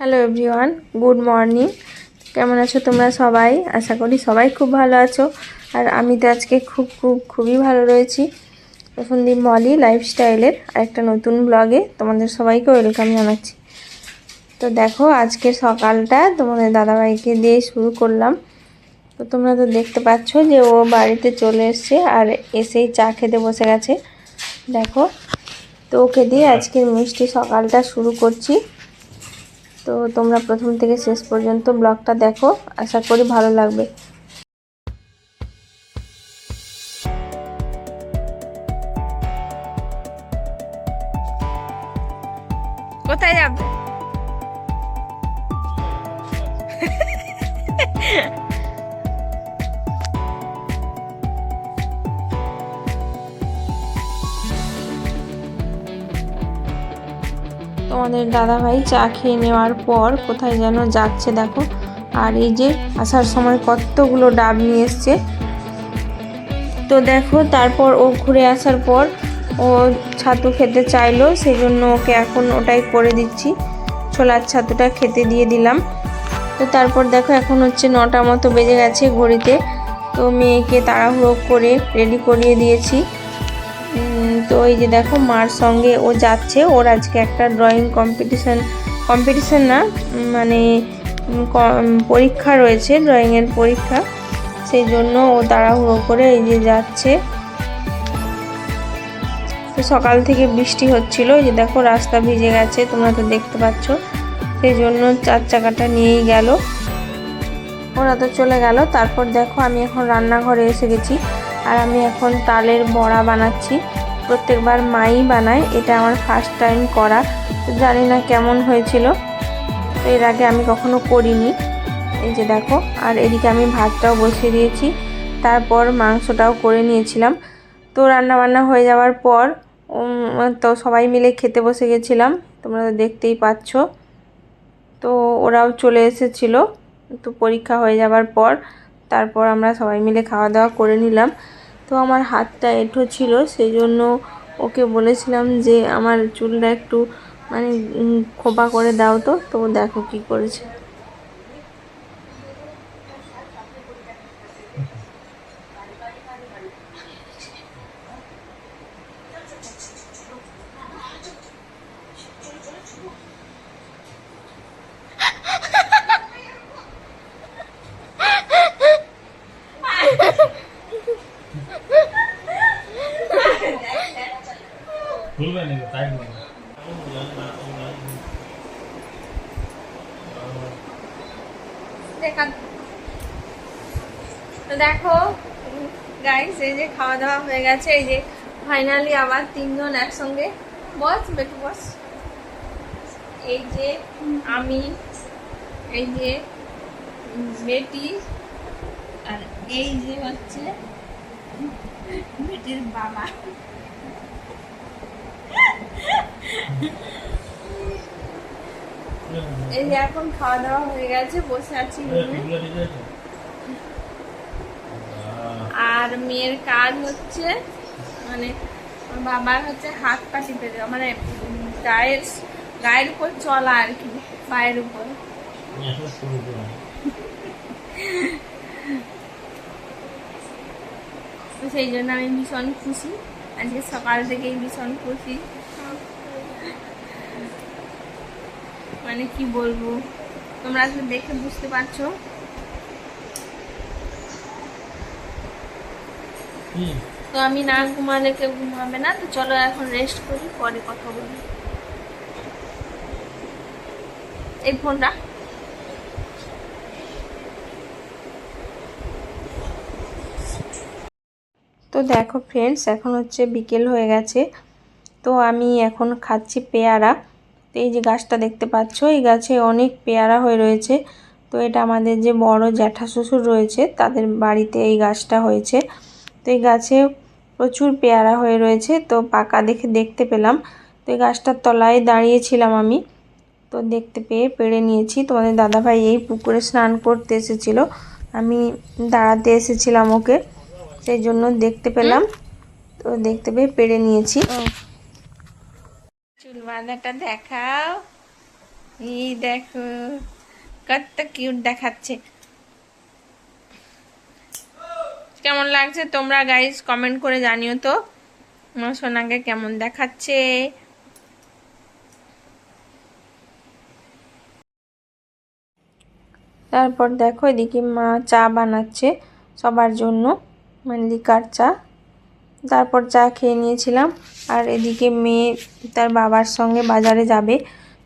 Hello everyone good morning কেমন আছো তোমরা সবাই? আশা করি সবাই খুব ভালো আছো। আর আমি তো আজকে খুব খুব, খুবই ভালো রয়েছি। প্রথমদিন মলি লাইফস্টাইলের আরেকটা নতুন ব্লগে তোমাদের সবাইকে ওয়েলকাম জানাচ্ছি। তো দেখো, আজকের সকালটা তোমাদের দাদাভাইকে দিয়ে শুরু করলাম। তো তোমরা তো দেখতে পাচ্ছ যে ও বাড়িতে চলে এসছে আর এসেই চা খেতে বসে গেছে। দেখো, তো ওকে দিয়ে আজকের মিষ্টি সকালটা শুরু করছি। তো তোমরা প্রথম থেকে শেষ পর্যন্ত ব্লগটা দেখো। আশা করি ভালো লাগবে। তোমাদের দাদাভাই চা খেয়ে নেওয়ার পর কোথায় যেন যাচ্ছে দেখো। আর এই যে আসার সময় কতগুলো ডাব নিয়ে এসছে। তো দেখো, তারপর ও ঘুরে আসার পর ও ছাতু খেতে চাইলো সেই জন্য ওকে এখন ওটাই করে দিচ্ছি। ছোলার ছাতুটা খেতে দিয়ে দিলাম। তো তারপর দেখো, এখন হচ্ছে নটা মতো বেজে গেছে ঘড়িতে। তো মেয়েকে তাড়াহুড়ো করে রেডি করিয়ে দিয়েছি। তো এই যে দেখো মার সঙ্গে ও যাচ্ছে, ওর আজকে একটা ড্রয়িং কম্পিটিশন কম্পিটিশান না মানে পরীক্ষা রয়েছে ড্রয়িংয়ের পরীক্ষা। সেই জন্য ও তাড়াহুড়ো করে এই যে যাচ্ছে। তো সকাল থেকে বৃষ্টি হচ্ছিল যে দেখো রাস্তা ভিজে গেছে, তোমরা তো দেখতে পাচ্ছ। সেই জন্য চার চাকাটা নিয়েই গেল। ওরা তো চলে গেল, তারপর দেখো আমি এখন রান্নাঘরে এসে গেছি, আর আমি এখন তালের বড়া বানাচ্ছি। প্রত্যেকবার মাই বানায়, এটা আমার ফার্স্ট টাইম করা। জানি না কেমন হয়েছিল। এর আগে আমি কখনো করিনি। এই যে দেখো, আর এদিকে আমি ভাতটাও বসিয়ে দিয়েছি। তারপর মাংসটাও করে নিয়েছিলাম। তো রান্না বান্না হয়ে যাওয়ার পর তো সবাই মিলে খেতে বসে গেছিলাম। তোমরা তো দেখতেই পাচ্ছ। তো ওরাও চলে এসেছিল। তো পরীক্ষা হয়ে যাওয়ার পর, তারপর আমরা সবাই মিলে খাওয়া দাওয়া করে নিলাম। তো আমার হাতটা এঁঠো ছিল সেই জন্য ওকে বলেছিলাম যে আমার চুলটা একটু মানে খোপা করে দাও তো তো দেখো কি করেছে। খুলবে নাকি টাইম নেই দেখা তো দেখো গাইস এই যে খাওয়া দাওয়া হয়ে গেছে, এই যে ফাইনালি আবার তিনজন একসঙ্গে। বস, বেটু বস। এই যে আমি, এই যে বেটি, আর এই যে হচ্ছে বেটির বাবা। এই যে এখন খাওয়া দাওয়া হয়ে গেছে বসে আছি আর মেয়ের কাজ হচ্ছে মানে বাবার হচ্ছে হাত পা টিপে দেওয়া মানে গায়ের গায়ের উপর চলা আর কি পায়ের উপর। সেই জন্য আমি ভীষণ খুশি আজকে সকাল থেকেই ভীষণ খুশি। মানে কি বলব? তোমরা আসলে দেখে বুঝতে পারছ। তো আমি না ঘুমালে কেউ ঘুমাবে না তো চলো এখন রেস্ট করি পরে কথা বলি এই ফোনটা তো দেখো ফ্রেন্ডস এখন হচ্ছে বিকেল হয়ে গেছে। তো আমি এখন খাচ্ছি পেয়ারা। তো এই যে গাছটা দেখতে পাচ্ছ, এই গাছে অনেক পেয়ারা হয়ে রয়েছে। তো এটা আমাদের যে বড় জ্যাঠা শ্বশুর রয়েছে, তাদের বাড়িতে এই গাছটা হয়েছে। তো এই গাছে প্রচুর পেয়ারা হয়ে রয়েছে, তো পাকা দেখে দেখতে পেলাম। তো এই গাছটার তলায় দাঁড়িয়েছিলাম আমি, তো দেখতে পেয়ে পেড়ে নিয়েছি। তোমাদের দাদাভাই এই পুকুরে স্নান করতে এসেছিল, আমি দাঁড়াতে এসেছিলাম ওকে, সেই জন্য দেখতে পেলাম। তো দেখতে পেয়ে পেড়ে নিয়েছি। বাঁধাটা দেখাও। এই দেখো, কত কিউট দেখাচ্ছে। কেমন লাগছে তোমরা গাইস কমেন্ট করে জানিও তো। সোনাকে কেমন দেখাচ্ছে। তারপর দেখো এদিকে মা চা বানাচ্ছে সবার জন্য মানে লিকার চা। তারপর চা খেয়ে নিয়েছিলাম। আর এদিকে মেয়ে তার বাবার সঙ্গে বাজারে যাবে,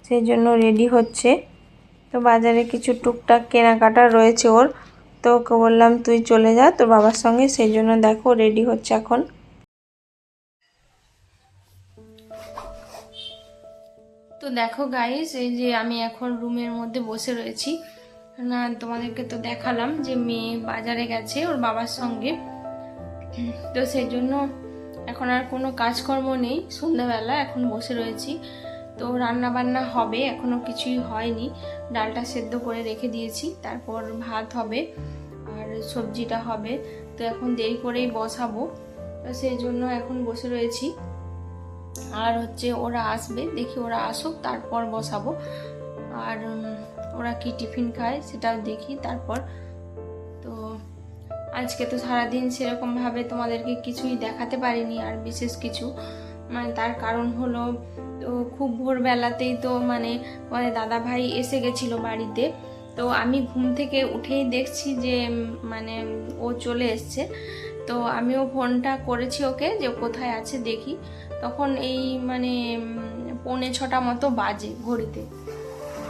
সেই জন্য রেডি হচ্ছে। তো বাজারে কিছু টুকটাক কেনাকাটা রয়েছে ওর। তো ওকে বললাম, তুই চলে যা, তোর বাবার সঙ্গে, সেই জন্য দেখো রেডি হচ্ছে এখন। তো দেখো গাইস এই যে আমি এখন রুমের মধ্যে বসে রয়েছি। না, তোমাদেরকে তো দেখালাম যে মেয়ে বাজারে গেছে ওর বাবার সঙ্গে। তো সেই জন্য এখন আর কোনো কাজকর্ম নেই। সন্ধ্যাবেলা এখন বসে রয়েছি। তো রান্না বান্না হবে, এখনও কিছুই হয়নি। ডালটা সেদ্ধ করে রেখে দিয়েছি, তারপর ভাত হবে আর সবজিটা হবে। তো এখন দেরি করেই বসাবো। তো সেই জন্য এখন বসে রয়েছি। আর হচ্ছে ওরা আসবে, দেখি ওরা আসুক, তারপর বসাবো। আর ওরা কি টিফিন খায় সেটাও দেখি, তারপর তো আজকে তো সারাদিন সেরকমভাবে তোমাদেরকে কিছুই দেখাতে পারিনি, আর বিশেষ কিছু। মানে তার কারণ হলো, তো খুব ভোরবেলাতেই তো মানে মানে দাদা ভাই এসে গেছিল বাড়িতে। তো আমি ঘুম থেকে উঠেই দেখছি যে মানে ও চলে এসছে। তো আমিও ফোনটা করেছি ওকে যে কোথায় আছে দেখি। তখন এই মানে পৌনে ছটা মতো বাজে ঘড়িতে।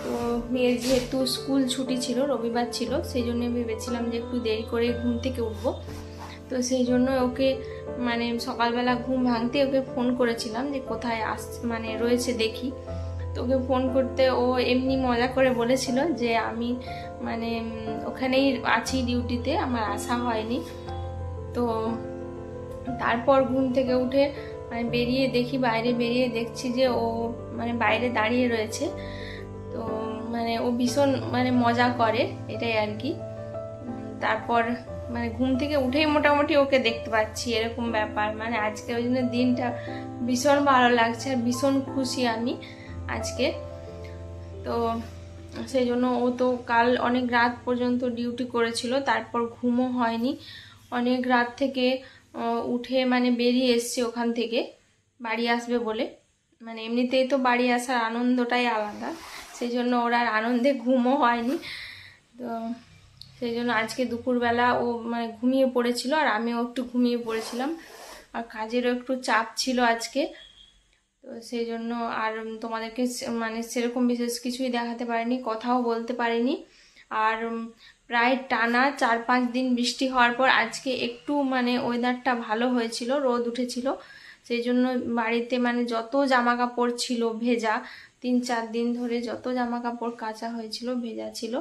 তো মেয়ের যেহেতু স্কুল ছুটি ছিল, রবিবার ছিল, সেই জন্য ভেবেছিলাম যে একটু দেরি করে ঘুম থেকে উঠবো। তো সেই জন্য ওকে মানে সকালবেলা ঘুম ভাঙতে ওকে ফোন করেছিলাম যে কোথায় আস মানে রয়েছে দেখি। তো ওকে ফোন করতে ও এমনি মজা করে বলেছিল যে আমি মানে ওখানেই আছি ডিউটিতে, আমার আসা হয়নি। তো তারপর ঘুম থেকে উঠে মানে বেরিয়ে দেখি, বাইরে বেরিয়ে দেখছি যে ও মানে বাইরে দাঁড়িয়ে রয়েছে। মানে ও ভীষণ মানে মজা করে, এটাই আর কি। তারপর মানে ঘুম থেকে উঠেই মোটামুটি ওকে দেখতে পাচ্ছি, এরকম ব্যাপার। মানে আজকে ওই জন্য দিনটা ভীষণ ভালো লাগছে আর ভীষণ খুশি আমি আজকে। তো সেই জন্য ও তো কাল অনেক রাত পর্যন্ত ডিউটি করেছিল, তারপর ঘুমও হয়নি। অনেক রাত থেকে উঠে মানে বেরিয়ে এসছে ওখান থেকে, বাড়ি আসবে বলে। মানে এমনিতেই তো বাড়ি আসার আনন্দটাই আলাদা। সেই জন্য ওর আর আনন্দে ঘুমও হয়নি। তো সেই জন্য আজকে দুপুরবেলা ও মানে ঘুমিয়ে পড়েছিল আর আমিও একটু ঘুমিয়ে পড়েছিলাম। আর কাজেরও একটু চাপ ছিল আজকে। তো সেই জন্য আর তোমাদেরকে মানে সেরকম বিশেষ কিছুই দেখাতে পারিনি, কথাও বলতে পারিনি। আর প্রায় টানা চার পাঁচ দিন বৃষ্টি হওয়ার পর আজকে একটু মানে ওয়েদারটা ভালো হয়েছিল, রোদ উঠেছিল। সেই জন্য বাড়িতে মানে যত জামা কাপড় ছিল ভেজা, তিন চার দিন ধরে যত জামা কাপড় কাচা হয়েছিল, ভেজা ছিল,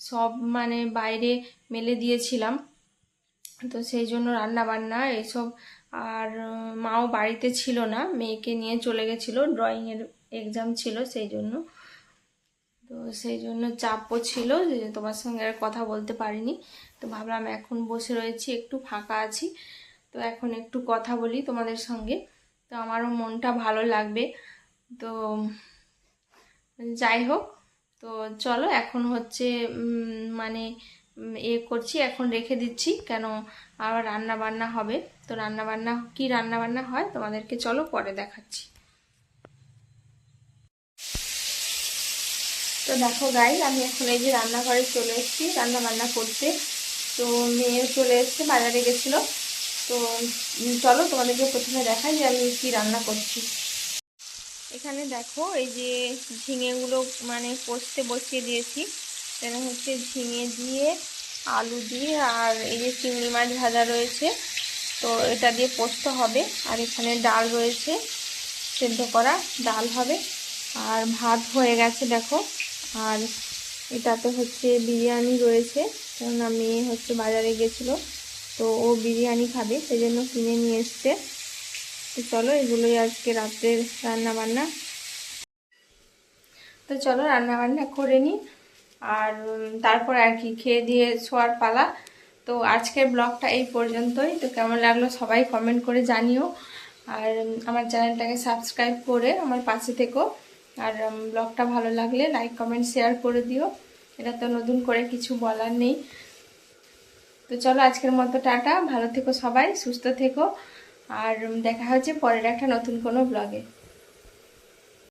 সব মানে বাইরে মেলে দিয়েছিলাম। তো সেই জন্য রান্না বান্না এসব আর মাও বাড়িতে ছিল না, মেয়েকে নিয়ে চলে গেছিল, ড্রয়িংয়ের এক্সাম ছিল সেই জন্য। তো সেই জন্য চাপও ছিল যে তোমার সঙ্গে আর কথা বলতে পারিনি। তো ভাবলাম এখন বসে রয়েছি, একটু ফাঁকা আছি। তো এখন একটু কথা বলি তোমাদের সঙ্গে। তো আমারও মনটা ভালো লাগবে। তো যাই হোক, তো চলো এখন হচ্ছে মানে এ করছি, এখন রেখে দিচ্ছি কেন আবার রান্না বান্না হবে। তো রান্না বান্না কি রান্না বান্না হয় তোমাদেরকে চলো পরে দেখাচ্ছি। তো দেখো গাই আমি এখন এই যে রান্নাঘরে চলে এসেছি রান্না বান্না করতে। তো মেয়েও চলে এসছে, বাজারে গেছিল। তো চলো তোমাদেরকে প্রথমে দেখাই যে আমি কি রান্না করছি। এখানে দেখো, এই যে ঝিঙেগুলো মানে পোস্তে বসিয়ে দিয়েছি। এখানে হচ্ছে ঝিঙে দিয়ে, আলু দিয়ে আর এই যে চিংড়ি মাছ ভাজা রয়েছে। তো এটা দিয়ে পোস্ত হবে আর এখানে ডাল রয়েছে, সেদ্ধ করা ডাল হবে। আর ভাত হয়ে গেছে, দেখো। আর এটাতে হচ্ছে বিরিয়ানি রয়েছে। কেননা মেয়ে হচ্ছে বাজারে গেছিল। তো ও বিরিয়ানি খাবে সেই জন্য কিনে নিয়ে এসছে। তো চলো, এগুলোই আজকে রাত্রের রান্না বান্না তো চলো রান্না বান্না করে নিই। আর তারপর আর কি, খেয়ে দিয়ে শোয়ার পালা। তো আজকের ব্লগটা এই পর্যন্তই। তো কেমন লাগল সবাই কমেন্ট করে জানিও। আর আমার চ্যানেলটাকে সাবস্ক্রাইব করে আমার পাশে থেকো। আর ব্লগটা ভালো লাগলে লাইক কমেন্ট শেয়ার করে দিও। এটা তো নতুন করে কিছু বলার নেই। তো চলো আজকের মতো টাটা। ভালো থেকো সবাই, সুস্থ থেকো। আর দেখা হচ্ছে পরের একটা নতুন কোনো ব্লগে